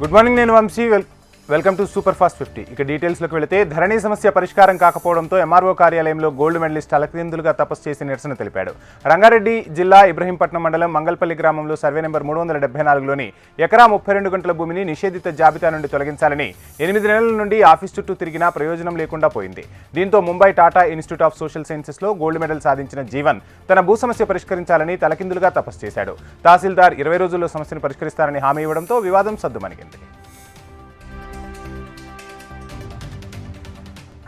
Good morning నేను Vamshi well welcome to super fast fifty. ఇక డీటెయిల్స్లోకి వెళితే ధరణి సమస్య పరిష్కారం కాకపోవడంతో ఎంఆర్ఓ కార్యాలయంలో గోల్డ్ మెడలిస్ట్ అలక్రిందులుగా తపస్సు చేసి నిరసన తెలిపాడు. రంగారెడ్డి జిల్లా ఇబ్రహీంపట్నం మండలం మంగల్పల్లి గ్రామంలో సర్వే నెంబర్ మూడు వందల డెబ్బై నాలుగులోని ఎకరా ముప్పై రెండు గంటల భూమిని నిషేధిత జాబితా నుండి తొలగించాలని ఎనిమిది నెలల నుండి ఆఫీస్ చుట్టూ తిరిగినా ప్రయోజనం లేకుండా పోయింది. దీంతో Mumbai Tata institute of social సైన్సెస్లో gold medal సాధించిన జీవన్ తన భూ సమస్య పరిష్కరించాలని తలకిందులుగా తపస్సు చేశాడు. తహసీల్దార్ ఇరవై రోజుల్లో సమస్యను పరిష్కరిస్తారని హామీ ఇవ్వడంతో వివాదం సద్దుమణిగింది.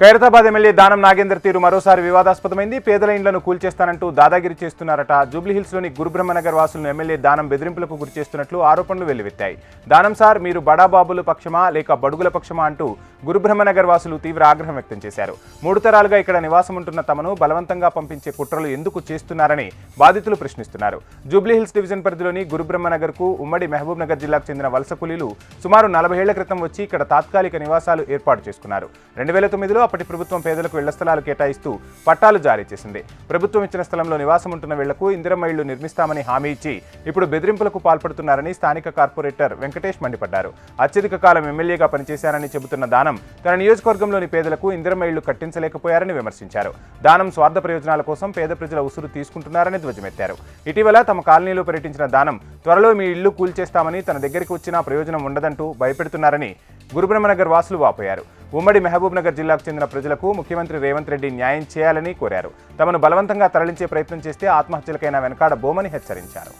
ఖైరతాబాద్ ఎమ్మెల్యే దానం నాగేందర్ తీరు మరోసారి వివాదాస్పదమైంది. పేదల ఇండ్లను కూల్చేస్తానంటూ దాదాగిరి చేస్తున్నారట. జూబ్లీహిల్స్లోని గురుబ్రహ్మనగర్ వాసులను ఎమ్మెల్యే దానం బెదిరింపులకు గురి చేస్తున్నట్లు ఆరోపణలు వెల్లువెత్తాయి. దానం సార్ మీరు బడాబాబుల పక్షమా లేక బడుగుల పక్షమా అంటూ గురుబ్రహ్మనగర్ వాసులు తీవ్ర ఆగ్రహం వ్యక్తం చేశారు. మూడు తరాలుగా ఇక్కడ నివాసం ఉంటున్న తమను బలవంతంగా పంపించే కుట్రలు ఎందుకు చేస్తున్నారని బాధితులు ప్రశ్నిస్తున్నారు. జూబ్లీహిల్స్ డివిజన్ పరిధిలోని గురుబ్రహ్మనగర్కు ఉమ్మడి మహబూబ్ నగర్ జిల్లాకు చెందిన వలస కూలీలు సుమారు నలభై ఏళ్ళ క్రితం వచ్చి ఇక్కడ తాత్కాలిక నివాసాలు ఏర్పాటు చేసుకున్నారు. రెండు వేల తొమ్మిదిలో అప్పటి ప్రభుత్వం పేదలకు ఇళ్ళ స్థలాలు కేటాయిస్తూ పట్టాలు జారీ చేసింది. ప్రభుత్వం ఇచ్చిన స్థలంలో నివాసం ఉంటున్న వీళ్ళకు ఇందిరమ్మ ఇళ్ళు నిర్మిస్తామని హామీ ఇచ్చి ఇప్పుడు బెదిరింపులకు పాల్పడుతున్నారని స్థానిక కార్పొరేటర్ వెంకటేష్ మండిపడ్డారు. అత్యధిక కాలం ఎమ్మెల్యేగా పనిచేశారని చెబుతున్న దాన తన నియోజకవర్గంలోని పేదలకు ఇందిరమ్మ ఇళ్ళు కట్టించలేకపోయారని విమర్శించారు. దానం స్వార్థ ప్రయోజనాల కోసం పేద ప్రజల ఉసురు తీసుకుంటున్నారని ధ్వజమెత్తారు. ఇటీవల తమ కాలనీలో పర్యటించిన దానం త్వరలో మీ ఇళ్ళు కూల్చేస్తామని తన దగ్గరికి వచ్చినా ప్రయోజనం ఉండదంటూ భయపెడుతున్నారని గురుబ్రహ్మనగర్ వాసులు వాపోయారు. ఉమ్మడి మహబూబ్నగర్ జిల్లాకు చెందిన ప్రజలకు ముఖ్యమంత్రి రేవంత్ రెడ్డి న్యాయం చేయాలని కోరారు. తమను బలవంతంగా తరలించే ప్రయత్నం చేస్తే ఆత్మహత్యలకైనా వెనకాడబోమని హెచ్చరించారు.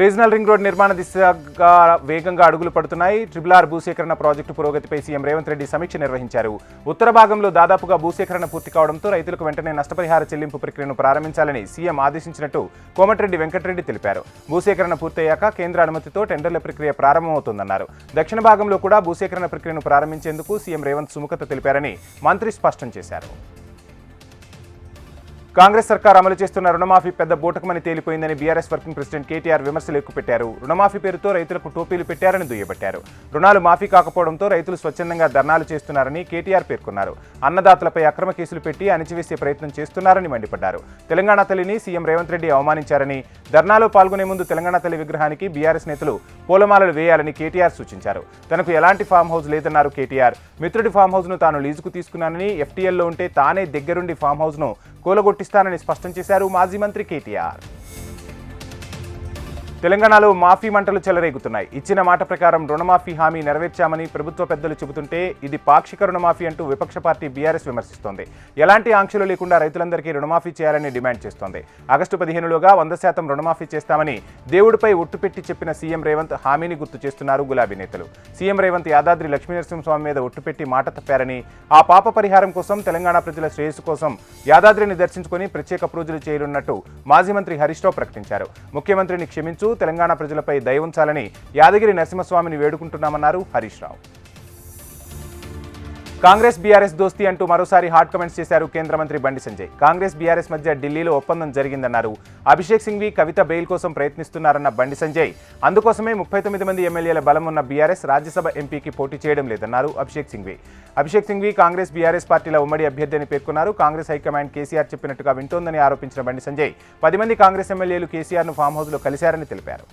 రీజనల్ రింగ్ రోడ్ నిర్మాణ దిశగా వేగంగా అడుగులు పడుతున్నాయి. ట్రిపుల్ ఆర్ భూసేకరణ ప్రాజెక్టు పురోగతిపై సీఎం రేవంత్ రెడ్డి సమీక్ష నిర్వహించారు. ఉత్తర భాగంలో దాదాపుగా భూసేకరణ పూర్తి కావడంతో రైతులకు వెంటనే నష్టపరిహార చెల్లింపు ప్రక్రియను ప్రారంభించాలని సీఎం ఆదేశించినట్టు కోమటిరెడ్డి వెంకటరెడ్డి తెలిపారు. భూసేకరణ పూర్తయ్యాక కేంద్ర అనుమతితో టెండర్ల ప్రక్రియ ప్రారంభమవుతుందన్నారు. దక్షిణ భాగంలో కూడా భూసేకరణ ప్రక్రియను ప్రారంభించేందుకు సీఎం రేవంత్ సుముఖత తెలిపారని మంత్రి స్పష్టం చేశారు. కాంగ్రెస్ సర్కార్ అమలు చేస్తున్న రుణమాఫీ పెద్ద బూటకమని తేలిపోయిందని బీఆర్ఎస్ వర్కింగ్ ప్రెసిడెంట్ కేటీఆర్ విమర్శలు ఎక్కుపెట్టారు. రుణమాఫీ పేరుతో రైతులకు టోపీలు పెట్టారని దుయ్యబట్టారు. రుణాలు మాఫీ కాకపోవడంతో రైతులు స్వచ్ఛందంగా ధర్నాలు చేస్తున్నారని కేటీఆర్ పేర్కొన్నారు. అన్నదాతలపై అక్రమ కేసులు పెట్టి అణిచివేసే ప్రయత్నం చేస్తున్నారని మండిపడ్డారు. తెలంగాణ తల్లిని సీఎం రేవంత్ రెడ్డి అవమానించారని ధర్నాలో పాల్గొనే ముందు తెలంగాణ తల్లి విగ్రహానికి బీఆర్ఎస్ నేతలు పూలమాలలు వేయాలని కేటీఆర్ సూచించారు. తనకు ఎలాంటి ఫామ్ హౌస్ లేదన్నారు కేటీఆర్. మిత్రుడి ఫామ్ హౌస్ను తాను లీజుకు తీసుకున్నానని ఎఫ్టీఎల్లో ఉంటే తానే దగ్గరుండి ఫామ్ హౌస్ను కూలగొట్టిస్తానని స్పష్టం చేశారు మాజీ మంత్రి కేటీఆర్. తెలంగాణలో మాఫీ మంటలు చెలరేగుతున్నాయి. ఇచ్చిన మాట ప్రకారం రుణమాఫీ హామీ నెరవేర్చామని ప్రభుత్వ పెద్దలు చెబుతుంటే ఇది పాక్షిక రుణమాఫీ అంటూ విపక్ష పార్టీ బీఆర్ఎస్ విమర్శిస్తోంది. ఎలాంటి ఆంక్షలు లేకుండా రైతులందరికీ రుణమాఫీ చేయాలని డిమాండ్ చేస్తోంది. ఆగస్టు పదిహేనులోగా వంద శాతం రుణమాఫీ చేస్తామని దేవుడిపై ఒట్టు పెట్టి చెప్పిన సీఎం రేవంత్ హామీని గుర్తు చేస్తున్నారు గులాబీ నేతలు. సీఎం రేవంత్ యాదాద్రి లక్ష్మీనరసింహస్వామి మీద ఒట్టు పెట్టి మాట తప్పారని ఆ పాప పరిహారం కోసం తెలంగాణ ప్రజల శ్రేయస్సు కోసం యాదాద్రిని దర్శించుకొని ప్రత్యేక పూజలు చేయనున్నట్టు మాజీ మంత్రి హరీష్ రావు ప్రకటించారు. ముఖ్యమంత్రిని క్షమించు తెలంగాణ ప్రజలపై దయ ఉంచాలని యాదగిరి నరసింహస్వామిని వేడుకుంటున్నామన్నారు హరీష్ రావు. కాంగ్రెస్ బీఆర్ఎస్ దోస్తీ అంటూ మరోసారి హాట్ కమెంట్స్ చేశారు కేంద్ర మంత్రి బండి సంజయ్. కాంగ్రెస్ బీఆర్ఎస్ మధ్య ఢిల్లీలో ఒప్పందం జరిగిందన్నారు. అభిషేక్ సింఘ్వి కవిత బెయిల్ కోసం ప్రయత్నిస్తున్నారన్న బండి సంజయ్. అందుకోసమే ముప్పై తొమ్మిది మంది ఎమ్మెల్యేల బలం ఉన్న బీఆర్ఎస్ రాజ్యసభ ఎంపీకి పోటీ చేయడం లేదన్నారు అభిషేక్ సింఘ్వి. అభిషేక్ సింఘ్వి కాంగ్రెస్ బీఆర్ఎస్ పార్టీల ఉమ్మడి అభ్యర్థి అని పేర్కొన్నారు. కాంగ్రెస్ హైకమాండ్ కేసీఆర్ చెప్పినట్టుగా వింటోందని ఆరోపించిన బండి సంజయ్. పది మంది కాంగ్రెస్ ఎమ్మెల్యేలు కేసీఆర్ను ఫామ్ హౌస్లో కలిశారని తెలిపారు.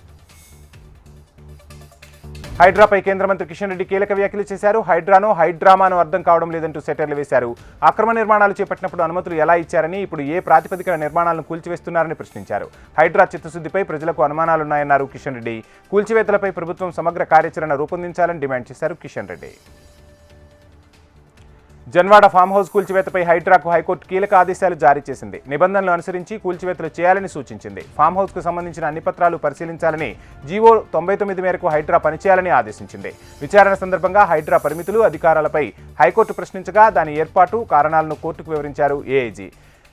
హైడ్రాపై కేంద్ర మంత్రి కిషన్ రెడ్డి కీలక వ్యాఖ్యలు చేశారు. హైడ్రాను హైడ్రామాను అర్థం కావడం లేదంటూ సెటర్లు వేశారు. అక్రమ నిర్మాణాలు చేపట్టినప్పుడు అనుమతులు ఎలా ఇచ్చారని ఇప్పుడు ఏ ప్రాతిపదికన నిర్మాణాలను కూల్చివేస్తున్నారని ప్రశ్నించారు. హైడ్రా చిత్తశుద్ధిపై ప్రజలకు అనుమానాలున్నాయన్నారు కిషన్ రెడ్డి. కూల్చివేతలపై ప్రభుత్వం సమగ్ర కార్యాచరణ రూపొందించాలని డిమాండ్ చేశారు కిషన్ రెడ్డి. జన్వాడ ఫామ్ హౌస్ కూల్చివేతపై హైడ్రాకు హైకోర్టు కీలక ఆదేశాలు జారీ చేసింది. నిబంధనలు అనుసరించి కూల్చివేతలు చేయాలని సూచించింది. ఫామ్ హౌస్కు సంబంధించిన అన్ని పత్రాలు పరిశీలించాలని జీవో తొంభై తొమ్మిది మేరకు హైడ్రా పనిచేయాలని ఆదేశించింది. విచారణ సందర్భంగా హైడ్రా పరిమితులు అధికారాలపై హైకోర్టు ప్రశ్నించగా దాని ఏర్పాటు కారణాలను కోర్టుకు వివరించారు ఏఐజీ.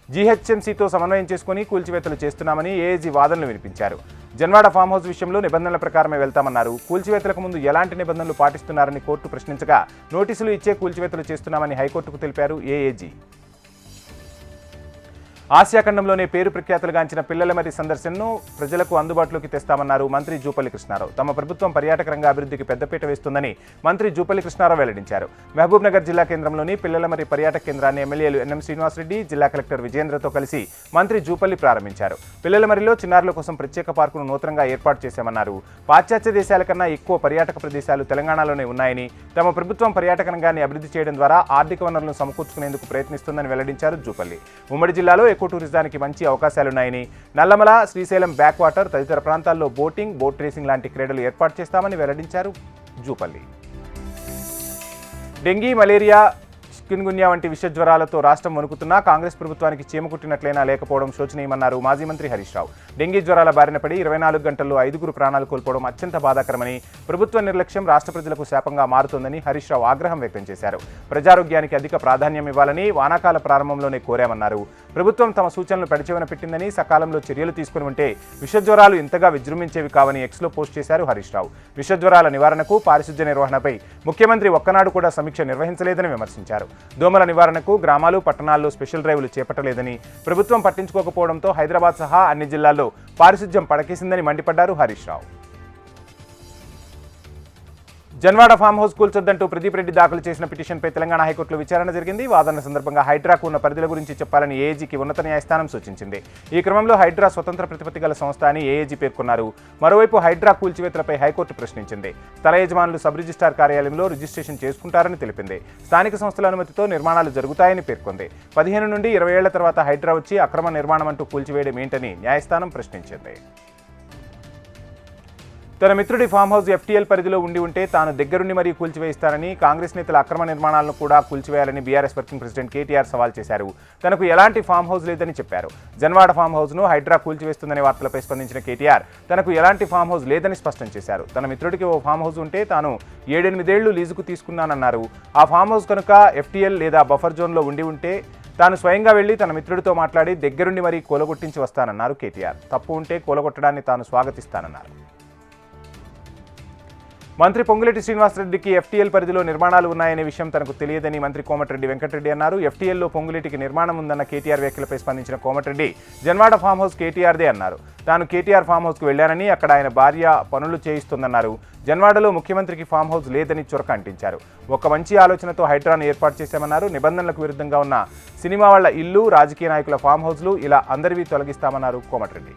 జీహెచ్ఎంసీతో సమన్వయం చేసుకుని కూల్చివేతలు చేస్తున్నామని ఏఏజీ వాదనలు వినిపించారు. జన్వాడ ఫామ్ హౌస్ విషయంలో నిబంధనల ప్రకారమే వెళ్తామన్నారు. కూల్చివేతలకు ముందు ఎలాంటి నిబంధనలు పాటిస్తున్నారని కోర్టు ప్రశ్నించగా నోటీసులు ఇచ్చే కూల్చివేతలు చేస్తున్నామని హైకోర్టుకు తెలిపారు ఏఏజీ. ఆసియా ఖండంలోనే పేరు ప్రఖ్యాతులుగాంచిన పిల్లలమరి సందర్శనను ప్రజలకు అందుబాటులోకి తెస్తామన్నారు మంత్రి జూపల్లి కృష్ణారావు. తమ ప్రభుత్వం పర్యాటక రంగ అభివృద్ధికి పెద్దపీట వేస్తుందని మంత్రి జూపల్లి కృష్ణారావు వెల్లడించారు. మహబూబ్నగర్ జిల్లా కేంద్రంలోని పిల్లలమరి పర్యాటక కేంద్రాన్ని ఎమ్మెల్యేలు ఎన్ఎం శ్రీనివాసరెడ్డి జిల్లా కలెక్టర్ విజేంద్రతో కలిసి మంత్రి జూపల్లి ప్రారంభించారు. పిల్లలమరిలో చిన్నారుల కోసం ప్రత్యేక పార్కును నూతనంగా ఏర్పాటు చేశామన్నారు. పాశ్చాత్య దేశాల కన్నా ఎక్కువ పర్యాటక ప్రదేశాలు తెలంగాణలోనే ఉన్నాయని తమ ప్రభుత్వం పర్యాటక రంగాన్ని అభివృద్ధి చేయడం ద్వారా ఆర్థిక వనరులను సమకూర్చుకునేందుకు ప్రయత్నిస్తుందని వెల్లడించారు జూపల్లి. ఉమ్మడి జిల్లాలో ఎకో టూరిజానికి మంచి అవకాశాలున్నాయని. నల్లమల శ్రీశైలం బ్యాక్ వాటర్ తదితర ప్రాంతాల్లో బోటింగ్ బోట్ రేసింగ్ లాంటి క్రీడలు ఏర్పాటు చేస్తామని వెల్లడించారు జూపల్లి. డెంగీ మలేరియా చికున్గున్యా వంటి విష జ్వరాలతో రాష్ట్రం వణుకుతున్నా కాంగ్రెస్ ప్రభుత్వానికి చీమకుట్టినట్లయినా లేకపోవడం శోచనీయమన్నారు మాజీ మంత్రి హరీష్ రావు. డెంగీ జ్వరాల బారిన పడి ఇరవై నాలుగు గంటల్లో ఐదుగురు ప్రాణాలు కోల్పోవడం అత్యంత బాధాకరమని ప్రభుత్వ నిర్లక్ష్యం రాష్ట్ర ప్రజలకు శాపంగా మారుతోందని హరీష్ రావు ఆగ్రహం వ్యక్తం చేశారు. ప్రజారోగ్యానికి అధిక ప్రాధాన్యం ఇవ్వాలని వానాకాల ప్రారంభంలోనే కోరామన్నారు. ప్రభుత్వం తమ సూచనలు పెడచెవిన పెట్టిందని సకాలంలో చర్యలు తీసుకుని ఉంటే విషజ్వరాలు ఇంతగా విజృంభించేవి కావని ఎక్స్లో పోస్ట్ చేశారు హరీష్ రావు. విషజ్వరాల నివారణకు పారిశుధ్య నిర్వహణపై ముఖ్యమంత్రి ఒక్కనాడు కూడా సమీక్ష నిర్వహించలేదని విమర్శించారు. దోమల నివారణకు గ్రామాలు పట్టణాల్లో స్పెషల్ డ్రైవ్లు చేపట్టలేదని ప్రభుత్వం పట్టించుకోకపోవడంతో హైదరాబాద్ సహా అన్ని జిల్లాల్లో పారిశుధ్యం పడకేసిందని మండిపడ్డారు హరీష్ రావు. జన్వాడ ఫామ్ హౌస్ కూల్చొద్దంటూ ప్రదీప్ రెడ్డి దాఖలు చేసిన పిటిషన్పై తెలంగాణ హైకోర్టులో విచారణ జరిగింది. వాదన సందర్భంగా హైడ్రాకు ఉన్న పరిధుల గురించి చెప్పాలని ఏఏజీకి ఉన్నత న్యాయస్థానం సూచించింది. ఈ క్రమంలో హైడ్రా స్వతంత్ర ప్రతిపత్తి గల సంస్థ అని ఏఏజీ పేర్కొన్నారు. మరోవైపు హైడ్రా కూల్చివేతలపై హైకోర్టు ప్రశ్నించింది. స్థల యజమానులు సబ్ రిజిస్ట్రార్ కార్యాలయంలో రిజిస్ట్రేషన్ చేసుకుంటారని తెలిపింది. స్థానిక సంస్థల అనుమతితో నిర్మాణాలు జరుగుతాయని పేర్కొంది. పదిహేను నుండి ఇరవై ఏళ్ళ తర్వాత హైడ్రా వచ్చి అక్రమ నిర్మాణం అంటూ కూల్చివేయడం ఏంటని న్యాయస్థానం ప్రశ్నించింది. తన మిత్రుడి ఫామ్ హౌస్ ఎఫ్టీఎల్ పరిధిలో ఉండి ఉంటే తాను దగ్గరుండి మరీ కూల్చివేయిస్తానని కాంగ్రెస్ నేతల అక్రమ నిర్మాణాలను కూడా కూల్చివేయాలని బీఆర్ఎస్ వర్కింగ్ ప్రెసిడెంట్ కేటీఆర్ సవాల్ చేశారు. తనకు ఎలాంటి ఫామ్ హౌస్ లేదని చెప్పారు. జన్వాడ ఫామ్ హౌస్ను హైడ్రా కూల్చివేస్తుందనే వార్తలపై స్పందించిన కేటీఆర్ తనకు ఎలాంటి ఫామ్ హౌస్ లేదని స్పష్టం చేశారు. తన మిత్రుడికి ఓ ఫామ్ హౌస్ ఉంటే తాను ఏడెనిమిదేళ్ళు లీజుకు తీసుకున్నానన్నారు. ఆ ఫామ్ హౌస్ కనుక ఎఫ్టీఎల్ లేదా బఫర్ జోన్లో ఉండి ఉంటే తాను స్వయంగా వెళ్ళి తన మిత్రుడితో మాట్లాడి దగ్గరుండి మరీ కూలగొట్టించి వస్తానన్నారు కేటీఆర్. తప్పు ఉంటే కూలగొట్టడాన్ని తాను స్వాగతిస్తానన్నారు. మంత్రి పొంగులేటి శ్రీనివాసరెడ్డికి ఎఫ్టీఎల్ పరిధిలో నిర్మాణాలు ఉన్నాయనే విషయం తనకు తెలియదని మంత్రి కోమటిరెడ్డి వెంకటరెడ్డి అన్నారు. ఎఫ్టీఎల్లో పొంగులేటికి నిర్మాణం ఉందన్న కేటీఆర్ వ్యాఖ్యలపై స్పందించిన కోమటిరెడ్డి జన్వాడ ఫామ్ హౌస్ కేటీఆర్దే అన్నారు. తాను కేటీఆర్ ఫామ్ హౌస్కు వెళ్ళానని అక్కడ ఆయన భార్య పనులు చేయిస్తుందన్నారు. జన్వాడలో ముఖ్యమంత్రికి ఫామ్ హౌస్ లేదని చొరక అంటించారు. ఒక మంచి ఆలోచనతో హైడ్రాను ఏర్పాటు చేశామన్నారు. నిబంధనలకు విరుద్ధంగా ఉన్న సినిమా వాళ్ళ ఇల్లు రాజకీయ నాయకుల ఫామ్ హౌస్లు ఇలా అందరివి తొలగిస్తామన్నారు కోమటిరెడ్డి.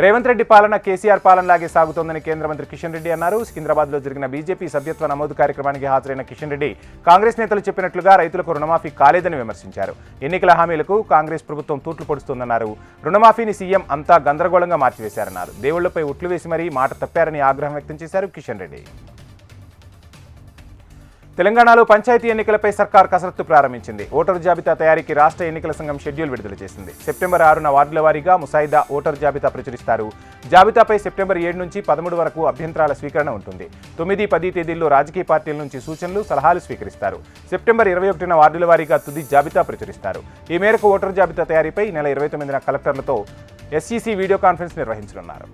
రేవంత్ రెడ్డి పాలన కేసీఆర్ పాలనలాగే సాగుతోందని కేంద్ర మంత్రి కిషన్ రెడ్డి అన్నారు. సికింద్రాబాద్లో జరిగిన బీజేపీ సభ్యత్వ నమోదు కార్యక్రమానికి హాజరైన కిషన్ రెడ్డి కాంగ్రెస్ నేతలు చెప్పినట్లుగా రైతులకు రుణమాఫీ కాలేదని విమర్శించారు. ఎన్నికల హామీలకు కాంగ్రెస్ ప్రభుత్వం తూట్లు పొడుస్తోందన్నారు. రుణమాఫీని సీఎం అంతా గందరగోళంగా మార్చివేశారన్నారు. దేవుళ్ళపై ఉట్లు వేసి మరీ మాట తప్పారని ఆగ్రహం వ్యక్తం చేశారు కిషన్ రెడ్డి. తెలంగాణలో పంచాయతీ ఎన్నికలపై సర్కార్ కసరత్తు ప్రారంభించింది. ఓటరు జాబితా తయారీకి రాష్ట్ర ఎన్నికల సంఘం షెడ్యూల్ విడుదల చేసింది. సెప్టెంబర్ ఆరున వార్డుల వారీగా ముసాయిదా ఓటరు జాబితా ప్రచురిస్తారు. జాబితాపై సెప్టెంబర్ ఏడు నుంచి పదమూడు వరకు అభ్యంతరాల స్వీకరణ ఉంటుంది. తొమ్మిది పది తేదీల్లో రాజకీయ పార్టీల నుంచి సూచనలు సలహాలు స్వీకరిస్తారు. సెప్టెంబర్ ఇరవై ఒకటిన వార్డుల వారీగా తుది జాబితా ప్రచురిస్తారు. ఈ మేరకు ఓటరు జాబితా తయారీపై నెల ఇరవై తొమ్మిదిన కలెక్టర్లతో ఎస్ఈసీ వీడియో కాన్ఫరెన్స్ నిర్వహించనున్నారు.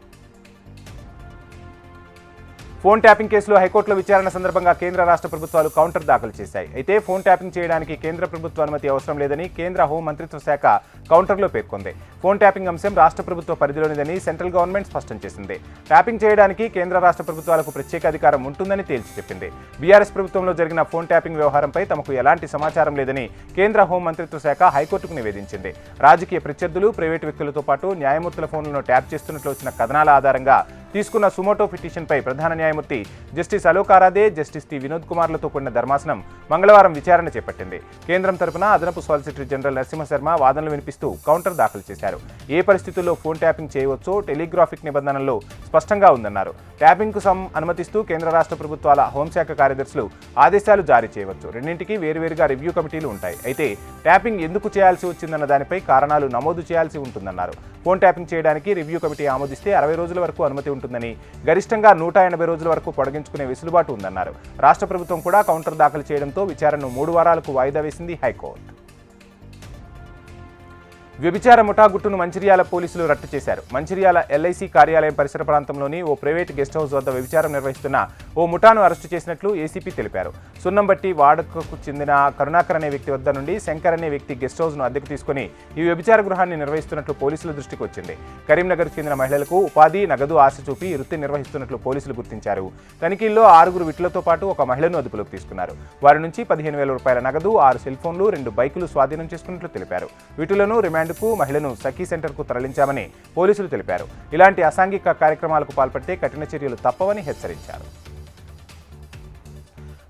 ఫోన్ ట్యాపింగ్ కేసులో హైకోర్టులో విచారణ సందర్భంగా కేంద్ర రాష్ట్ర ప్రభుత్వాలు కౌంటర్ దాఖలు చేశాయి. అయితే ఫోన్ ట్యాపింగ్ చేయడానికి కేంద్ర ప్రభుత్వ అనుమతి అవసరం లేదని కేంద్ర హోం మంత్రిత్వ శాఖ కౌంటర్లో పేర్కొంది. ఫోన్ ట్యాపింగ్ అంశం రాష్ట్ర ప్రభుత్వ పరిధిలోనిదని సెంట్రల్ గవర్నమెంట్ స్పష్టం చేసింది. ట్యాపింగ్ చేయడానికి కేంద్ర రాష్ట్ర ప్రభుత్వాలకు ప్రత్యేక అధికారం ఉంటుందని తేల్చి చెప్పింది. బీఆర్ఎస్ ప్రభుత్వంలో జరిగిన ఫోన్ ట్యాపింగ్ వ్యవహారంపై తమకు ఎలాంటి సమాచారం లేదని కేంద్ర హోం మంత్రిత్వ శాఖ హైకోర్టుకు నివేదించింది. రాజకీయ ప్రత్యర్థులు ప్రైవేటు వ్యక్తులతో పాటు న్యాయమూర్తుల ఫోన్లను ట్యాప్ చేస్తున్నట్లు వచ్చిన కథనాల ఆధారంగా తీసుకున్న సుమోటో పిటిషన్పై ప్రధాన న్యాయమూర్తి justice Alok Aradhe justice T Vinod కుమార్లతో కూడిన ధర్మాసనం మంగళవారం విచారణ చేపట్టింది. కేంద్రం తరపున అదనపు సాలిసిటర్ జనరల్ నరసింహశర్మ వాదనలు వినిపిస్తూ కౌంటర్ దాఖలు చేశారు. ఏ పరిస్థితుల్లో ఫోన్ ట్యాపింగ్ చేయవచ్చో టెలిగ్రాఫిక్ నిబంధనల్లో స్పష్టంగా ఉందన్నారు. ట్యాపింగ్కు సం అనుమతిస్తూ కేంద్ర రాష్ట్ర ప్రభుత్వాల హోంశాఖ కార్యదర్శులు ఆదేశాలు జారీ చేయవచ్చు. రెండింటికి వేరువేరుగా రివ్యూ కమిటీలు ఉంటాయి. అయితే ట్యాపింగ్ ఎందుకు చేయాల్సి వచ్చిందన్న దానిపై కారణాలు నమోదు చేయాల్సి ఉంటుందన్నారు. ఫోన్ ట్యాపింగ్ చేయడానికి రివ్యూ కమిటీ ఆమోదిస్తే అరవై రోజుల వరకు అనుమతి ఉంటుందని గరిష్టంగా నూట ఎనభై రోజుల వరకు పొడిగించుకునే వెసులుబాటు ఉందన్నారు. రాష్ట్ర ప్రభుత్వం కూడా కౌంటర్ దాఖలు చేయడంతో విచారణను మూడు వారాలకు వాయిదా వేసింది హైకోర్టు. వ్యభిచార ముఠా గుట్టును మంచిర్యాల పోలీసులు రట్టు చేశారు. మంచిర్యాల ఎల్ఐసి కార్యాలయం పరిసర ప్రాంతంలోని ఓ ప్రైవేట్ గెస్ట్ హౌస్ వద్ద వ్యభిచారం నిర్వహిస్తున్న ఓ ముఠాను అరెస్టు చేసినట్లు ఏసీపీ తెలిపారు. సున్నంబట్టి వాడకకు చెందిన కరుణాకర్ అనే వ్యక్తి వద్ద నుండి శంకర్ అనే వ్యక్తి గెస్ట్ హౌస్ను అద్దెకు తీసుకుని ఈ వ్యభిచార గృహాన్ని నిర్వహిస్తున్నట్లు పోలీసుల దృష్టికి వచ్చింది. కరీంనగర్ చెందిన మహిళలకు ఉపాధి నగదు ఆశ చూపి వృత్తి నిర్వహిస్తున్నట్లు పోలీసులు గుర్తించారు. తనిఖీల్లో ఆరుగురు విట్లతో పాటు ఒక మహిళను అదుపులోకి తీసుకున్నారు. వారి నుంచి పదిహేను వేల రూపాయల నగదు ఆరు సెల్ ఫోన్లు రెండు బైకులు స్వాధీనం చేసుకున్నట్లు తెలిపారు. వీటిలను రిమాండ్కు మహిళను సఖీ సెంటర్కు తరలించామని పోలీసులు తెలిపారు. ఇలాంటి అసాంఘిక కార్యక్రమాలకు పాల్పడితే కఠిన చర్యలు తప్పవని హెచ్చరించారు.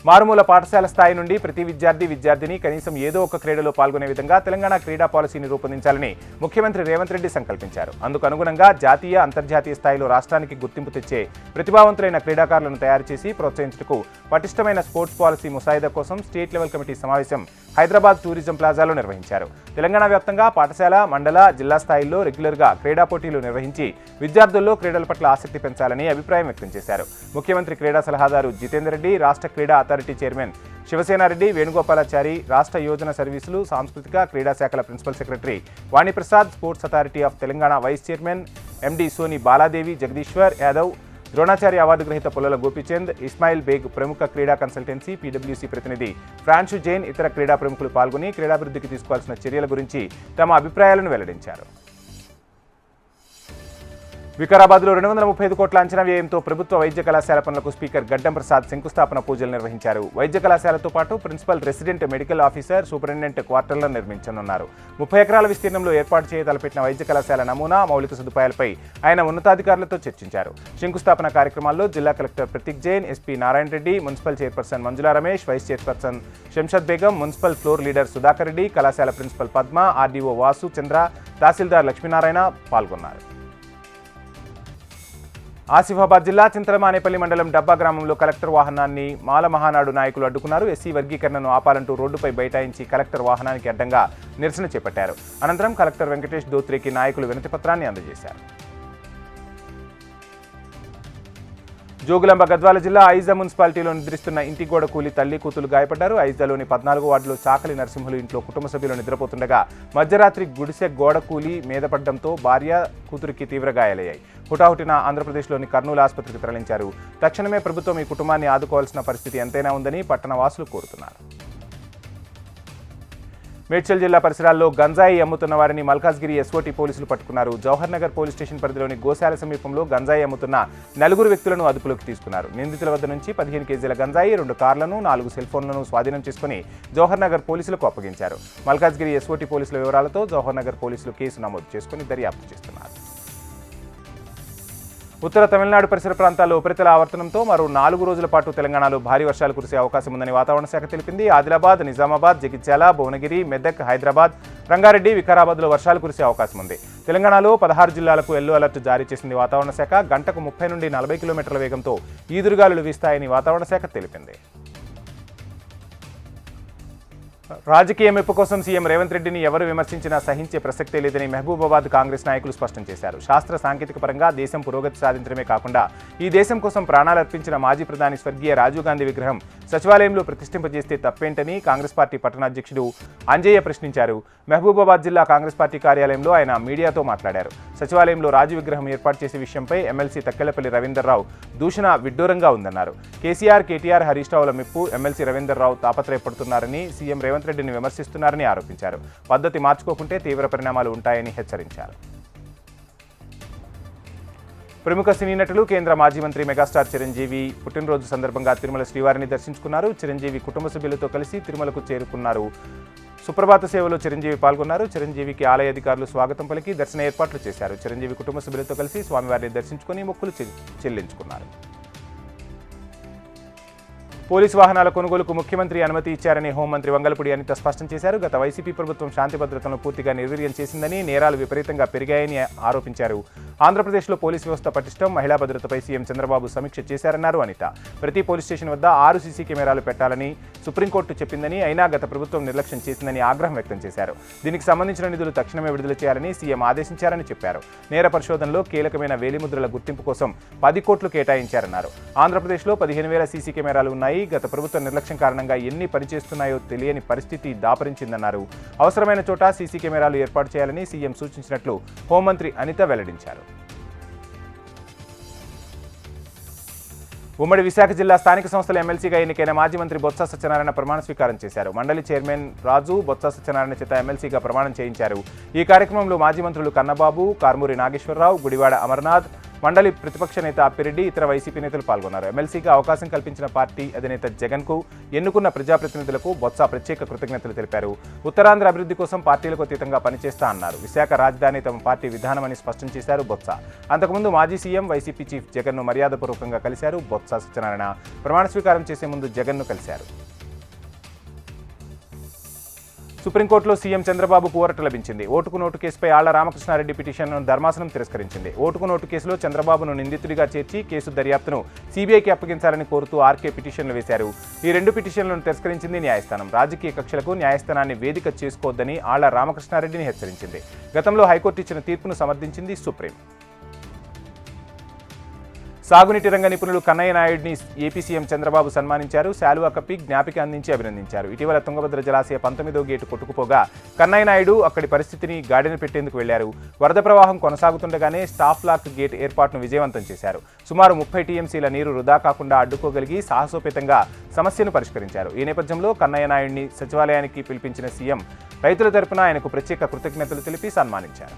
మారుమూల పాఠశాల స్థాయి నుండి ప్రతి విద్యార్థి విద్యార్థిని కనీసం ఏదో ఒక క్రీడలో పాల్గొనే విధంగా తెలంగాణ క్రీడా పాలసీని రూపొందించాలని ముఖ్యమంత్రి రేవంత్ రెడ్డి సంకల్పించారు. అందుకు అనుగుణంగా జాతీయ అంతర్జాతీయ స్థాయిలో రాష్ట్రానికి గుర్తింపు తెచ్చే ప్రతిభావంతులైన క్రీడాకారులను తయారు చేసి ప్రోత్సహించుటకు పటిష్టమైన స్పోర్ట్స్ పాలసీ ముసాయిదా కోసం స్టేట్ లెవెల్ కమిటీ సమావేశం హైదరాబాద్ టూరిజం ప్లాజాలో నిర్వహించారు. తెలంగాణ వ్యాప్తంగా పాఠశాల మండల జిల్లా స్థాయిల్లో రెగ్యులర్గా క్రీడా పోటీలు నిర్వహించి విద్యార్థుల్లో క్రీడల పట్ల ఆసక్తి పెంచాలని అభిప్రాయం వ్యక్తం చేశారు. ముఖ్యమంత్రి క్రీడా సలహాదారు జితేందర్ రెడ్డి రాష్ట్ర క్రీడా అథారిటీ చైర్మన్ శివసేనారెడ్డి వేణుగోపాలాచారి రాష్ట్ర యోజన సర్వీసులు సాంస్కృతిక క్రీడా శాఖల principal secretary Vaniprasad sports authority of Telangana vice chairman MD Soni Baladevi Jagadeeshwar Yadav Dronacharya award గ్రహీత పుల్లల గోపీచంద్ ఇస్మాయిల్ బేగ్ ప్రముఖ క్రీడా కన్సల్టెన్సీ పీడబ్ల్యూసీ ప్రతినిధి ఫ్రాన్షు జైన్ ఇతర క్రీడా ప్రముఖులు పాల్గొని క్రీడాభివృద్ధికి తీసుకోవాల్సిన చర్యల గురించి తమ అభిప్రాయాలను వెల్లడించారు. వికారాబాద్లో రెండు వందల ముప్పై ఐదు కోట్ల అంచనా వ్యయంతో ప్రభుత్వ వైద్య కళాశాల పనులకు స్పీకర్ గడ్డం ప్రసాద్ శంకుస్థాపన పూజలు నిర్వహించారు. వైద్య కళాశాలతో పాటు principal resident medical officer superintendent క్వార్టర్లను నిర్మించనున్నారు. ముప్పై ఎకరాల విస్తీర్ణంలో ఏర్పాటు చేయ తలపెట్టిన వైద్య కళాశాల నమూనా మౌలిక సదుపాయాలపై ఆయన ఉన్నతాధికారులతో చర్చించారు. శంకుస్థాపన కార్యక్రమాల్లో జిల్లా collector Prateek Jain SP Narayana Reddy municipal chairperson Manjula Ramesh vice chairperson Shamshad Begum municipal floor leader Sudhakar Reddy కళాశాల ప్రిన్సిపల్ పద్మ ఆర్డీఓ వాసు చంద్ర తహసీల్దార్ లక్ష్మీనారాయణ పాల్గొన్నారు. ఆసిఫాబాద్ జిల్లా చింతలమానేపల్లి మండలం డబ్బా గ్రామంలో కలెక్టర్ వాహనాన్ని మాల మహానాడు నాయకులు అడ్డుకున్నారు. ఎస్సీ వర్గీకరణను ఆపాలంటూ రోడ్డుపై బైఠాయించి కలెక్టర్ వాహనానికి అడ్డంగా నిరసన చేపట్టారు. అనంతరం కలెక్టర్ వెంకటేష్ దోత్రేకి నాయకులు వినతిపత్రాన్ని అందజేశారు. జోగులాంబ గద్వాల జిల్లా ఐజా మున్సిపాలిటీలో నిద్రిస్తున్న ఇంటి గోడ కూలి తల్లి కూతులు గాయపడ్డారు. ఐజాలోని పద్నాలుగు వార్డులో చాకలి నరసింహులు ఇంట్లో కుటుంబ సభ్యులు నిద్రపోతుండగా మధ్యరాత్రి గుడిసె గోడ కూలి మీద పడడంతో భార్య కూతురికి తీవ్ర గాయాలయ్యాయి. హుటాహుటిన ఆంధ్రప్రదేశ్లోని కర్నూలు ఆసుపత్రికి తరలించారు. తక్షణమే ప్రభుత్వం ఈ కుటుంబాన్ని ఆదుకోవాల్సిన పరిస్థితి ఎంతైనా ఉందని పట్టణ వాసులు కోరుతున్నారు. మేడ్చల్ జిల్లా పరిసరాల్లో గంజాయి అమ్ముతున్న వారిని మల్కాజ్గిరి ఎస్ఓటీ పోలీసులు పట్టుకున్నారు. జవహర్ నగర్ పోలీస్ స్టేషన్ పరిధిలోని గోశాల సమీపంలో గంజాయి అమ్ముతున్న నలుగురు వ్యక్తులను అదుపులోకి తీసుకున్నారు. నిందితుల వద్ద నుంచి పదిహేను కేజీల గంజాయి రెండు కార్లను నాలుగు సెల్ ఫోన్లను స్వాధీనం చేసుకుని జవహర్ నగర్ పోలీసులకు అప్పగించారు. మల్కాజ్గిరి ఎస్ఓటీ పోలీసుల వివరాలతో జవహర్ నగర్ పోలీసులు కేసు నమోదు చేసుకుని దర్యాప్తు చేస్తున్నారు. ఉత్తర తమిళనాడు పరిసర ప్రాంతాల్లో ఉపరితల ఆవర్తనంతో మరో నాలుగు రోజుల పాటు తెలంగాణలో భారీ వర్షాలు కురిసే అవకాశం ఉందని వాతావరణ శాఖ తెలిపింది. ఆదిలాబాద్ నిజామాబాద్ జగిత్యాల భువనగిరి మెదక్ హైదరాబాద్ రంగారెడ్డి వికారాబాద్లో వర్షాలు కురిసే అవకాశం ఉంది. తెలంగాణలో పదహారు జిల్లాలకు ఎల్లో అలర్ట్ జారీ చేసింది వాతావరణ శాఖ. గంటకు ముప్పై నుండి నలభై కిలోమీటర్ల వేగంతో ఈదురుగాలులు వీస్తాయని వాతావరణ శాఖ తెలిపింది. రాజకీయ మెప్పు కోసం సీఎం రేవంత్ రెడ్డిని ఎవరు విమర్శించినా సహించే ప్రసక్తే లేదని మహబూబాబాద్ కాంగ్రెస్ నాయకులు స్పష్టం చేశారు. శాస్త్ర సాంకేతిక పరంగా దేశం పురోగతి సాధించడమే కాకుండా ఈ దేశం కోసం ప్రాణాలు అర్పించిన మాజీ ప్రధాని స్వర్గీయ రాజీవ్ గాంధీ విగ్రహం సచివాలయంలో ప్రతిష్ఠింపజేస్తే తప్పేంటని కాంగ్రెస్ పార్టీ పట్టణాధ్యక్షుడు అంజయ్య ప్రశ్నించారు. మహబూబాబాద్ జిల్లా కాంగ్రెస్ పార్టీ కార్యాలయంలో ఆయన మీడియాతో మాట్లాడారు. సచివాలయంలో రాజు విగ్రహం ఏర్పాటు చేసే విషయంపై ఎమ్మెల్సీ తక్కెలపల్లి రవీందర్రావు దూషణ విడ్డూరంగా ఉందన్నారు. కేసీఆర్ కేటీఆర్ హరీష్ రావుల మెప్పు ఎమ్మెల్సీ రవీందర్రావు తాపత్రయపడుతున్నారని సీఎం రేవంత్ రెడ్డిని విమర్శిస్తున్నారని ఆరోపించారు. పద్ధతి మార్చుకోకుంటే తీవ్ర పరిణామాలు ఉంటాయని హెచ్చరించారు. ప్రముఖ సినీ నటులు కేంద్ర మాజీ మంత్రి మెగాస్టార్ చిరంజీవి పుట్టినరోజు సందర్భంగా తిరుమల శ్రీవారిని దర్శించుకున్నారు. చిరంజీవి కుటుంబ సభ్యులతో కలిసి తిరుమలకు చేరుకున్నారు. సుప్రభాత సేవలో చిరంజీవి పాల్గొన్నారు. చిరంజీవికి ఆలయ అధికారులు స్వాగతం పలికి దర్శన ఏర్పాట్లు చేశారు. చిరంజీవి కుటుంబ సభ్యులతో కలిసి స్వామివారిని దర్శించుకుని మొక్కులు చెల్లించుకున్నారు. పోలీసు వాహనాల కొనుగోలుకు ముఖ్యమంత్రి అనుమతి ఇచ్చారని హోంమంత్రి వంగలపూడి అనిత స్పష్టం చేశారు. గత వైసీపీ ప్రభుత్వం శాంతి భద్రతలను పూర్తిగా నిర్వీర్యం చేసిందని నేరాలు విపరీతంగా పెరిగాయని ఆరోపించారు. ఆంధ్రప్రదేశ్లో పోలీసు వ్యవస్థ పటిష్టం మహిళా భద్రతపై సీఎం చంద్రబాబు సమీక్ష చేశారన్నారు అనిత. ప్రతి పోలీస్ స్టేషన్ వద్ద ఆరు సీసీ కెమెరాలు పెట్టాలని సుప్రీంకోర్టు చెప్పిందని అయినా గత ప్రభుత్వం నిర్లక్ష్యం చేసిందని ఆగ్రహం వ్యక్తం చేశారు. దీనికి సంబంధించిన నిధులు తక్షణమే విడుదల చేయాలని సీఎం ఆదేశించారని చెప్పారు. నేర పరిశోధనలో కీలకమైన వేలిముద్రల గుర్తింపు కోసం పది కోట్లు కేటాయించారన్నారు. ఆంధ్రప్రదేశ్లో పదిహేను వేల సీసీ కెమెరాలు ఉన్నాయి. ఉన్నాయి. గత ప్రభుత్వ నిర్లక్ష్యం కారణంగా ఎన్ని పనిచేస్తున్నాయో తెలియని పరిస్థితి దాపరించిందన్నారు. అవసరమైన చోట సీసీ కెమెరాలు ఏర్పాటు చేయాలని సీఎం సూచించినట్లు హోంమంత్రి అనిత వెల్లడించారు. ఉమ్మడి విశాఖ జిల్లా స్థానిక సంస్థల ఎమ్మెల్సీగా ఎన్నికైన మాజీ మంత్రి బొత్స సత్యనారాయణ ప్రమాణ స్వీకారం చేశారు. మండలి చైర్మన్ రాజు బొత్స సత్యనారాయణ చేత ఎమ్మెల్సీగా ప్రమాణం చేయించారు. ఈ కార్యక్రమంలో మాజీ మంత్రులు కన్నబాబు కార్మూరి నాగేశ్వరరావు గుడివాడ అమర్నాథ్ మండలి ప్రతిపక్ష నేత అప్పిరెడ్డి ఇతర వైసీపీ నేతలు పాల్గొన్నారు. ఎమ్మెల్సీగా అవకాశం కల్పించిన పార్టీ అధినేత జగన్కు ఎన్నుకున్న ప్రజాప్రతినిధులకు బొత్స ప్రత్యేక కృతజ్ఞతలు తెలిపారు. ఉత్తరాంధ్ర అభివృద్ధి కోసం పార్టీలకు అతీతంగా పనిచేస్తా అన్నారు. విశాఖ రాజధాని తమ పార్టీ విధానమని స్పష్టం చేశారు బొత్స. అంతకుముందు మాజీ సీఎం వైసీపీ చీఫ్ జగన్ను మర్యాదపూర్వకంగా కలిశారు. బొత్స సత్యనారాయణ ప్రమాణ స్వీకారం చేసే ముందు జగన్ను కలిశారు. సుప్రీంకోర్టులో సీఎం చంద్రబాబుకు ఊరట లభించింది. ఓటుకు నోటు కేసుపై ఆళ్ళ రామకృష్ణారెడ్డి పిటిషన్ను ధర్మాసనం తిరస్కరించింది. ఓటుకు నోటు కేసులో చంద్రబాబును నిందితుడిగా చేర్చి కేసు దర్యాప్తును సీబీఐకి అప్పగించాలని కోరుతూ ఆర్కే పిటిషన్లు వేశారు. ఈ రెండు పిటిషన్లను తిరస్కరించింది న్యాయస్థానం. రాజకీయ కక్షలకు న్యాయస్థానాన్ని వేదిక చేసుకోవద్దని ఆళ్ళ రామకృష్ణారెడ్డిని హెచ్చరించింది. గతంలో హైకోర్టు ఇచ్చిన తీర్పును సమర్థించింది సుప్రీం. సాగునీటి రంగ నిపుణులు కన్నయ్య నాయుడిని ఏపీ సీఎం చంద్రబాబు సన్మానించారు. శాలువా కప్పి జ్ఞాపిక అందించి అభినందించారు. ఇటీవల తుంగభద్ర జలాశయ పంతొమ్మిదో గేటు కొట్టుకుపోగా కన్నయ్య నాయుడు అక్కడి పరిస్థితిని గాడిన పెట్టేందుకు వెళ్ళారు. వరద ప్రవాహం కొనసాగుతుండగానే స్టాఫ్ లాక్ గేట్ ఏర్పాటును విజయవంతం చేశారు. సుమారు ముప్పై టీఎంసీల నీరు వృధా కాకుండా అడ్డుకోగలిగి సాహసోపేతంగా సమస్యను పరిష్కరించారు. ఈ నేపథ్యంలో కన్నయ్య నాయుడిని సచివాలయానికి పిలిపించిన సీఎం రైతుల తరపున ఆయనకు ప్రత్యేక కృతజ్ఞతలు తెలిపి సన్మానించారు.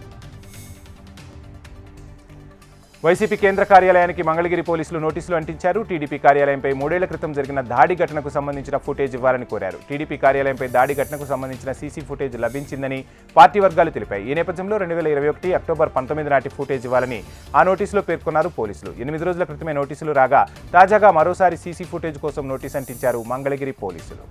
వైసీపీ కేంద్ర కార్యాలయానికి మంగళగిరి పోలీసులు నోటీసులు అంటించారు. టీడీపీ కార్యాలయంపై మూడేళ్ళ క్రితం జరిగిన దాడి ఘటనకు సంబంధించిన ఫుటేజ్ ఇవ్వాలని కోరారు. టీడీపీ కార్యాలయంపై దాడి ఘటనకు సంబంధించిన సీసీ ఫుటేజ్ లభించిందని పార్టీ వర్గాలు తెలిపాయి. ఈ నేపథ్యంలో రెండు వేల ఇరవై ఒకటి అక్టోబర్ పంతొమ్మిది నాటి ఫుటేజ్ ఇవ్వాలని ఆ నోటీసులో పేర్కొన్నారు పోలీసులు. ఎనిమిది రోజుల క్రితమే నోటీసులు రాగా తాజాగా మరోసారి సీసీ ఫుటేజ్ కోసం నోటీస్ అంటించారు మంగళగిరి పోలీసులు.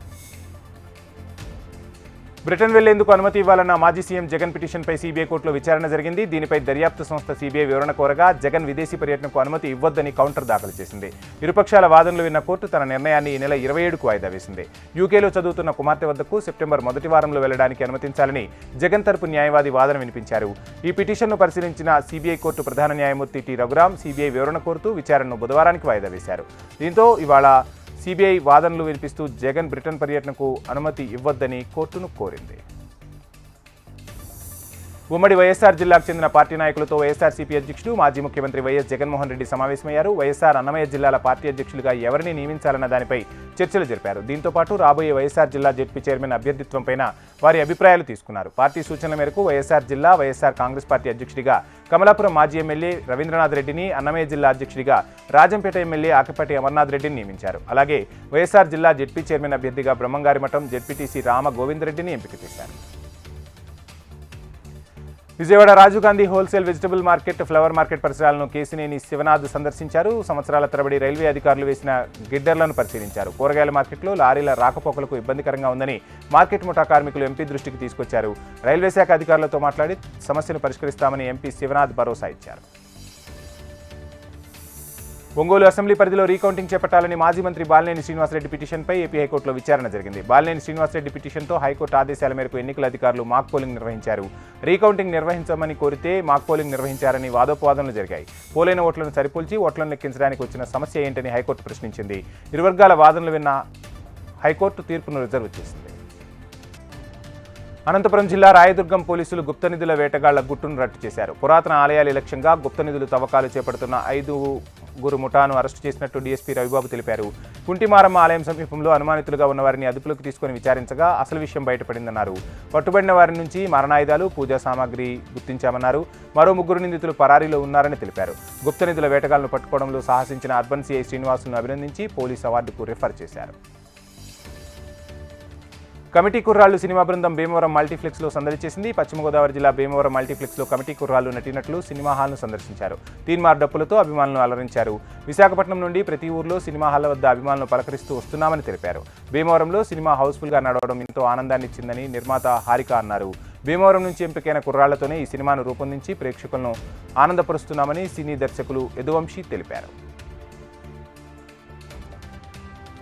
బ్రిటన్ వెళ్ళేందుకు అనుమతి ఇవ్వాలన్న మాజీ సీఎం జగన్ పిటిషన్పై సీబీఐ కోర్టులో విచారణ జరిగింది. దీనిపై దర్యాప్తు సంస్థ సీబీఐ వివరణ కోరగా జగన్ విదేశీ పర్యటనకు అనుమతి ఇవ్వొద్దని కౌంటర్ దాఖలు చేసింది. ఇరుపక్షాల వాదనలు విన్న కోర్టు తన నిర్ణయాన్ని ఈ నెల ఇరవై ఏడుకు వాయిదా వేసింది. యూకేలో చదువుతున్న కుమార్తె వద్దకు సెప్టెంబర్ మొదటి వారంలో వెళ్ళడానికి అనుమతించాలని జగన్ తరపు న్యాయవాది వాదన వినిపించారు. ఈ పిటిషన్ను పరిశీలించిన సీబీఐ కోర్టు ప్రధాన న్యాయమూర్తి టి రఘురాం సీబీఐ వివరణ కోరుతూ విచారణను బుధవారానికి వాయిదా వేశారు. దీంతో ఇవాళ సిబిఐ వాదనలు వినిపిస్తూ జగన్ బ్రిటన్ పర్యటనకు అనుమతి ఇవ్వొద్దని కోర్టును కోరింది. ఉమ్మడి వైఎస్ఆర్ జిల్లాకు చెందిన పార్టీ నాయకులతో వైఎస్ఆర్సీపీ అధ్యక్షుడు మాజీ ముఖ్యమంత్రి వైఎస్ జగన్మోహన్ రెడ్డి సమావేశమయ్యారు. వైఎస్ఆర్ అన్నమయ్య జిల్లాల పార్టీ అధ్యక్షులుగా ఎవరిని నియమించాలన్న దానిపై చర్చలు జరిపారు. దీంతో పాటు రాబోయే వైఎస్ఆర్ జిల్లా జెడ్పీ చైర్మన్ అభ్యర్థిత్వంపైన వారి అభిప్రాయాలు తీసుకున్నారు. పార్టీ సూచనల మేరకు వైఎస్ఆర్ జిల్లా వైఎస్ఆర్ కాంగ్రెస్ పార్టీ అధ్యక్షుడిగా కమలాపురం మాజీ ఎమ్మెల్యే రవీంద్రనాథ్ రెడ్డిని అన్నమయ్య జిల్లా అధ్యక్షుడిగా రాజంపేట ఎమ్మెల్యే ఆకపాటి అమర్నాథ్ రెడ్డిని నియమించారు. అలాగే వైఎస్ఆర్ జిల్లా జెడ్పీ చైర్మన్ అభ్యర్థిగా బ్రహ్మంగారి మఠం జెడ్పీటీసీ రామ గోవిందరెడ్డిని ఎంపిక చేశారు. Vijayawada Rajiv Gandhi wholesale vegetable market flower market పరిసరాలను కేసినేని శివనాథ్ సందర్శించారు. సంవత్సరాల తరబడి రైల్వే అధికారులు వేసిన గిడ్డర్లను పరిశీలించారు. కూరగాయల మార్కెట్లో లారీల రాకపోకలకు ఇబ్బందికరంగా ఉందని మార్కెట్ ముఠా కార్మికులు ఎంపీ దృష్టికి తీసుకొచ్చారు. రైల్వే శాఖ అధికారులతో మాట్లాడి సమస్యను పరిష్కరిస్తామని ఎంపీ శివనాథ్ భరోసా ఇచ్చారు. ఒంగోలు అసెంబ్లీ పరిధిలో రీకౌంటింగ్ చేపట్టాలని మాజీ మంత్రి బాలినేని శ్రీనివాసరెడ్డి పిటిషన్పై ఏపీ హైకోర్టులో విచారణ జరిగింది. బాలినేని శ్రీనివాసరెడ్డి పిటిషన్తో హైకోర్టు ఆదేశాల మేరకు ఎన్నికల అధికారులు మాక్ పోలింగ్ నిర్వహించారు. రీకౌంటింగ్ నిర్వహించమని కోరితే మాక్ పోలింగ్ నిర్వహించారని వాదోపవాదనలు జరిగాయి. పోలైన ఓట్లను సరిపోల్చి ఓట్లను లెక్కించడానికి వచ్చిన సమస్య ఏంటని హైకోర్టు ప్రశ్నించింది. ఇరువర్గాల వాదనలు విన్న హైకోర్టు తీర్పును రిజర్వ్ చేసింది. అనంతపురం జిల్లా రాయదుర్గం పోలీసులు గుప్త నిధుల వేటగాళ్ళ గుట్టును రట్టు చేశారు. పురాతన ఆలయాల లక్ష్యంగా గుప్త నిధులు తవ్వకాలు చేపడుతున్న ఐదు గురు ముఠాను అరెస్టు చేసినట్టు డీఎస్పీ రవిబాబు తెలిపారు. కుంటిమారమ్మ ఆలయం సమీపంలో అనుమానితులుగా ఉన్న వారిని అదుపులోకి తీసుకుని విచారించగా అసలు విషయం బయటపడిందన్నారు. పట్టుబడిన వారి నుంచి మరణాయుధాలు పూజా సామాగ్రి గుర్తించామన్నారు. మరో ముగ్గురు నిందితులు పరారీలో ఉన్నారని తెలిపారు. గుప్త నిధుల వేటగాళ్ళను పట్టుకోవడంలో సాహసించిన అర్బన్ సిఐ శ్రీనివాసును అభినందించి పోలీస్ అవార్డుకు రిఫర్ చేశారు. కమిటీ కుర్రాళ్ళు సినిమా బృందం భీమవరం మల్టీప్లెక్స్లో సందడి చేసింది పశ్చిమ గోదావరి జిల్లా భీమవరం మల్టీప్లెక్స్లో కమిటీ కుర్రాళ్ళు నటినట్లు సినిమా హాల్ను సందర్శించారు. తీన్మార్ డప్పులతో అభిమానులను అలరించారు. విశాఖపట్నం నుండి ప్రతి ఊర్లో సినిమా హాల్ల వద్ద అభిమానులను పలకరిస్తూ వస్తున్నామని తెలిపారు. భీమవరంలో సినిమా హౌస్ఫుల్గా నడవడం ఎంతో ఆనందాన్ని ఇచ్చిందని నిర్మాత హారిక అన్నారు. భీమవరం నుంచి ఎంపికైన కుర్రాళ్ళతోనే ఈ సినిమాను రూపొందించి ప్రేక్షకులను ఆనందపరుస్తున్నామని సినీ దర్శకులు యదువంశీ తెలిపారు.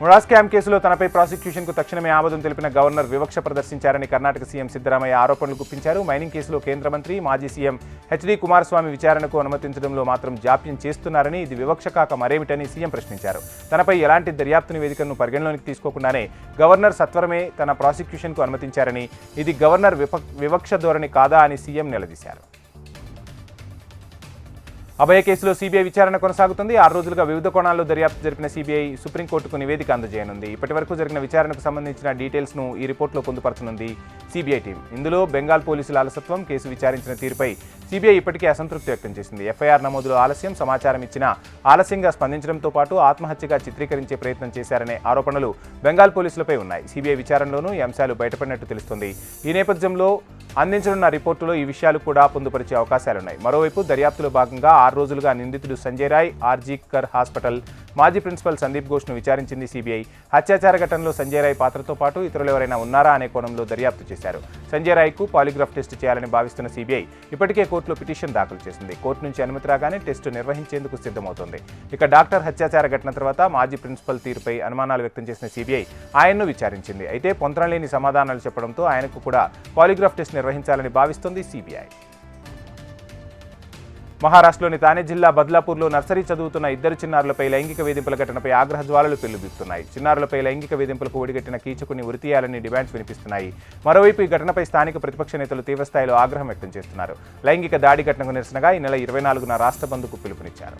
ముడా స్కామ్ కేసులో తనపై ప్రాసిక్యూషన్కు తక్షణమే ఆమోదం తెలిపిన గవర్నర్ వివక్ష ప్రదర్శించారని కర్ణాటక సీఎం సిద్దరామయ్య ఆరోపణలు గుప్పించారు. మైనింగ్ కేసులో కేంద్ర మంత్రి మాజీ సీఎం హెచ్డి కుమారస్వామి విచారణకు అనుమతించడంలో మాత్రం జాప్యం చేస్తున్నారని ఇది వివక్ష కాక మరేమిటని సీఎం ప్రశ్నించారు. తనపై ఎలాంటి దర్యాప్తు నివేదికను పరిగణలోకి తీసుకోకుండానే గవర్నర్ సత్వరమే తన ప్రాసిక్యూషన్కు అనుమతించారని ఇది గవర్నర్ విప వివక్ష ధోరణి కాదా అని సీఎం నిలదీశారు. అభయ కేసులో సీబీఐ విచారణ కొనసాగుతుంది. ఆరు రోజులుగా వివిధ కోణాల్లో దర్యాప్తు జరిపిన సీబీఐ సుప్రీంకోర్టుకు నివేదిక అందజేయనుంది. ఇప్పటి వరకు జరిగిన విచారణకు సంబంధించిన డీటెయిల్స్ను ఈ రిపోర్ట్లో పొందుపరచనుంది సీబీఐ టీం. ఇందులో బెంగాల్ పోలీసుల అలసత్వం కేసు విచారించిన తీరుపై సీబీఐ ఇప్పటికే అసంతృప్తి వ్యక్తం చేసింది. ఎఫ్ఐఆర్ నమోదులో ఆలస్యం సమాచారం ఇచ్చినా ఆలస్యంగా స్పందించడంతో పాటు ఆత్మహత్యగా చిత్రీకరించే ప్రయత్నం చేశారనే ఆరోపణలు బెంగాల్ పోలీసులపై ఉన్నాయి. సీబీఐ విచారణలోనూ ఈ అంశాలు బయటపడినట్టు తెలుస్తుంది. ఈ నేపథ్యంలో అందించనున్న రిపోర్టులో ఈ విషయాలు కూడా పొందుపరిచే అవకాశాలున్నాయి. మరోవైపు దర్యాప్తులో భాగంగా ఆరు రోజులుగా నిందితుడు సంజయ్ రాయ్ ఆర్జీకర్ హాస్పిటల్ మాజీ ప్రిన్సిపల్ సందీప్ ఘోష్ను విచారించింది సీబీఐ. హత్యాచార ఘటనలో సంజయ్ రాయ్ పాత్రతో పాటు ఇతరులు ఎవరైనా ఉన్నారా అనే కోణంలో దర్యాప్తు చేశారు. సంజయ్ రాయ్కు పాలిగ్రాఫ్ టెస్ట్ చేయాలని భావిస్తున్న సీబీఐ ఇప్పటికే కోర్టులో పిటిషన్ దాఖలు చేసింది. కోర్టు నుంచి అనుమతి రాగానే టెస్టు నిర్వహించేందుకు సిద్ధమవుతోంది. ఇక డాక్టర్ హత్యాచార ఘటన తర్వాత మాజీ ప్రిన్సిపల్ తీరుపై అనుమానాలు వ్యక్తం చేసిన సీబీఐ ఆయన్ను విచారించింది. అయితే పొంతనలేని సమాధానాలు చెప్పడంతో ఆయనకు కూడా పాలిగ్రాఫ్ టెస్ట్ నిర్వహించాలని భావిస్తోంది సిబిఐ. మహారాష్ట్రలోని తానే జిల్లా బద్లాపూర్లో నర్సరీ చదువుతున్న ఇద్దరు చిన్నారులపై లైంగిక వేధింపుల ఘటనపై ఆగ్రహ జ్వాలలు పెల్లుబిక్కుతున్నాయి చిన్నారులపై లైంగిక వేధింపులకు ఒడిగట్టిన కీచకుని ఉరితీయాలని డిమాండ్స్ వినిపిస్తున్నాయి. మరోవైపు ఈ ఘటనపై స్థానిక ప్రతిపక్ష నేతలు తీవ్రస్థాయిలో ఆగ్రహం వ్యక్తం చేస్తున్నారు. లైంగిక దాడి ఘటనకు నిరసనగా ఈ నెల ఇరవై నాలుగున రాష్ట్ర బంధుకు పిలుపునిచ్చారు.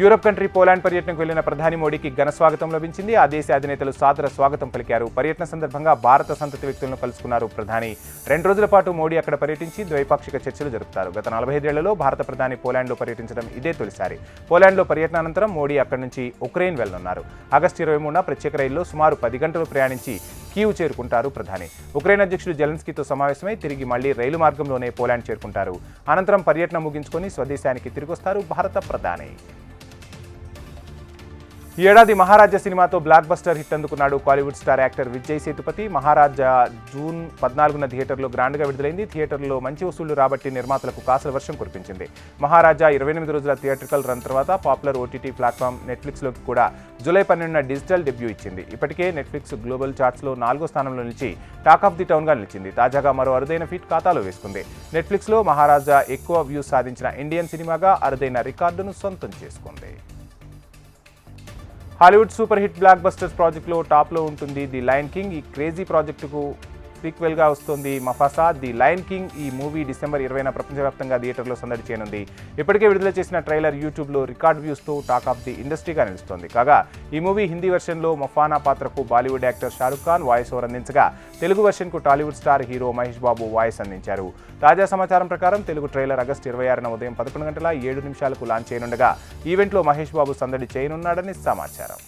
యూరప్ కంట్రీ పోలాండ్ పర్యటనకు వెళ్ళిన ప్రధాని మోడీకి ఘన స్వాగతం లభించింది. ఆ దేశ అధినేతలు సాదర స్వాగతం పలికారు. పర్యటన సందర్భంగా భారత సంతతి వ్యక్తులను కలుసుకున్నారు ప్రధాని. రెండు రోజుల పాటు మోడీ అక్కడ పర్యటించి ద్వైపాక్షిక చర్చలు జరుపుతారు. గత నలభై ఐదేళ్ళలో భారత ప్రధాని పోలాండ్లో పర్యటించడం ఇదే తొలిసారి. పోలాండ్లో పర్యటన అనంతరం మోడీ అక్కడి నుంచి ఉక్రెయిన్ వెళ్ళనున్నారు ఆగస్టు ఇరవై మూడున ప్రత్యేక రైల్లో సుమారు పది గంటలు ప్రయాణించి కీవ్ చేరుకుంటారు ప్రధాని. ఉక్రెయిన్ అధ్యక్షుడు జెలెన్స్కీతో సమావేశమై తిరిగి మళ్ళీ రైలు మార్గంలోనే పోలాండ్ చేరుకుంటారు. అనంతరం పర్యటన ముగించుకొని స్వదేశానికి తిరిగొస్తారు భారత ప్రధాని. ఈ ఏడాది మహారాజా సినిమాతో బ్లాక్ బస్టర్ హిట్ అందుకున్నాడు Kollywood star actor Vijay Sethupathi. Maharaja June పద్నాలుగున థియేటర్లో గ్రాండ్గా విడుదలైంది. థియేటర్లో మంచి వసూళ్ళు రాబట్టి నిర్మాతలకు కాసుల వర్షం కురిపించింది. మహారాజా ఇరవై ఎనిమిది రోజుల థియేటర్కల్ రన్ తర్వాత పాపులర్ ఓటీటీ ప్లాట్ఫామ్ నెట్ఫ్లిక్స్లోకి కూడా జూలై పన్నెండున డిజిటల్ డెబ్యూ ఇచ్చింది. ఇప్పటికే నెట్ఫ్లిక్స్ గ్లోబల్ చార్ట్స్లో నాలుగో స్థానంలో నిలిచి టాక్ ఆఫ్ ది టౌన్గా నిలిచింది. తాజాగా మరో అరుదైన ఫీట్ ఖాతాలో వేసుకుంది. నెట్ఫ్లిక్స్లో మహారాజా ఎక్కువ వ్యూస్ సాధించిన ఇండియన్ సినిమాగా అరుదైన రికార్డును సొంతం చేసుకుంది. Hollywood super hit blockbusters ప్రాజెక్ట్లో టాప్లో ఉంటుంది ది లయన్ కింగ్. ఈ క్రేజీ ప్రాజెక్టుకు సీక్వెల్గా వస్తుంది. మఫాసా ది లయన్ కింగ్ ఈ మూవీ డిసెంబర్ ఇరవైన ప్రపంచవ్యాప్తంగా థియేటర్లో సందడి చేయనుంది. ఇప్పటికే విడుదల చేసిన ట్రైలర్ యూట్యూబ్లో రికార్డ్ వ్యూస్తో టాక్ ఆఫ్ ది ఇండస్ట్రీగా నిలుస్తోంది. కాగా ఈ మూవీ హిందీ వెర్షన్లో మఫానా పాత్రకు Bollywood actor Shahrukh Khan voice over అందించగా Telugu వెర్షన్కు Tollywood star hero Mahesh Babu voice అందించారు. తాజా సమాచారం ప్రకారం తెలుగు ట్రైలర్ ఆగస్టు ఇరవై ఆరున ఉదయం పదకొండు గంటల ఏడు నిమిషాలకు లాంచ్ చేయనుండగా ఈవెంట్లో మహేష్ బాబు సందడి చేయనున్నాడని సమాచారం.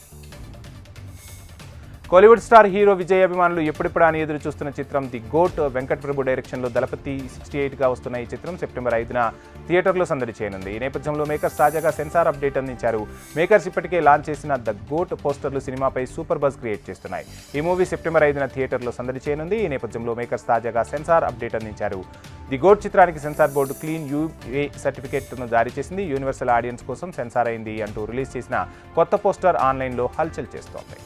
కోలీవుడ్ స్టార్ హీరో విజయ్ అభిమానులు ఎప్పుడెప్పుడు అని ఎదురు చూస్తున్న చిత్రం ది గోట్. వెంకట్ ప్రభు డైరెక్షన్లో దళపతి సిక్స్టీ ఎయిట్గా వస్తున్న ఈ చిత్రం సెప్టెంబర్ ఐదున థియేటర్లో సందడి చేయనుంది. ఈ నేపథ్యంలో మేకర్స్ తాజాగా సెన్సార్ అప్డేట్ అందించారు. మేకర్స్ ఇప్పటికే లాంచ్ చేసిన ద గోట్ పోస్టర్లు సినిమాపై సూపర్ బజ్ క్రియేట్ చేస్తున్నాయి. ఈ మూవీ సెప్టెంబర్ ఐదున థియేటర్లో సందడి చేయనుంది. ఈ నేపథ్యంలో మేకర్స్ తాజాగా సెన్సార్ అప్డేట్ అందించారు. ది గోట్ చిత్రానికి సెన్సార్ బోర్డు క్లీన్ యూఏ సర్టిఫికేట్ను జారీ చేసింది. యూనివర్సల్ ఆడియన్స్ కోసం సెన్సార్ అయింది అంటూ రిలీజ్ చేసిన కొత్త పోస్టర్ ఆన్లైన్లో హల్చల్ చేస్తోంది.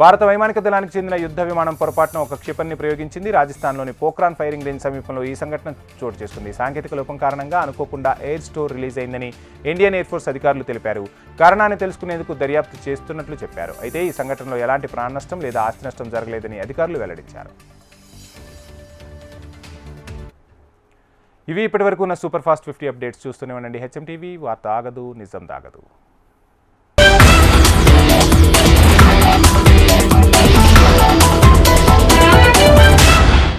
భారత వైమానిక దళానికి చెందిన యుద్ధ విమానం పొరపాటున ఒక క్షిపణిని ప్రయోగించింది. రాజస్థాన్లోని పోఖ్రాన్ ఫైరింగ్ రేంజ్ సమీపంలో ఈ సంఘటన చోటు చేసుకుంది. సాంకేతిక లోపం కారణంగా అనుకోకుండా ఎయిర్ స్టోర్ రిలీజ్ అయిందని ఇండియన్ ఎయిర్ ఫోర్స్ అధికారులు తెలిపారు. కారణాన్ని తెలుసుకునేందుకు దర్యాప్తు చేస్తున్నట్లు చెప్పారు. అయితే ఈ సంఘటనలో ఎలాంటి ప్రాణ నష్టం లేదా ఆస్తి నష్టం జరగలేదని అధికారులు వెల్లడించారు. ఇవి ఇప్పటివరకు ఉన్న సూపర్ ఫాస్ట్ ఫిఫ్టీ అప్డేట్స్ చూస్తూనే ఉండండి. హెచ్ఎం టీవీ వార్త ఆగదు నిజం దాగదు.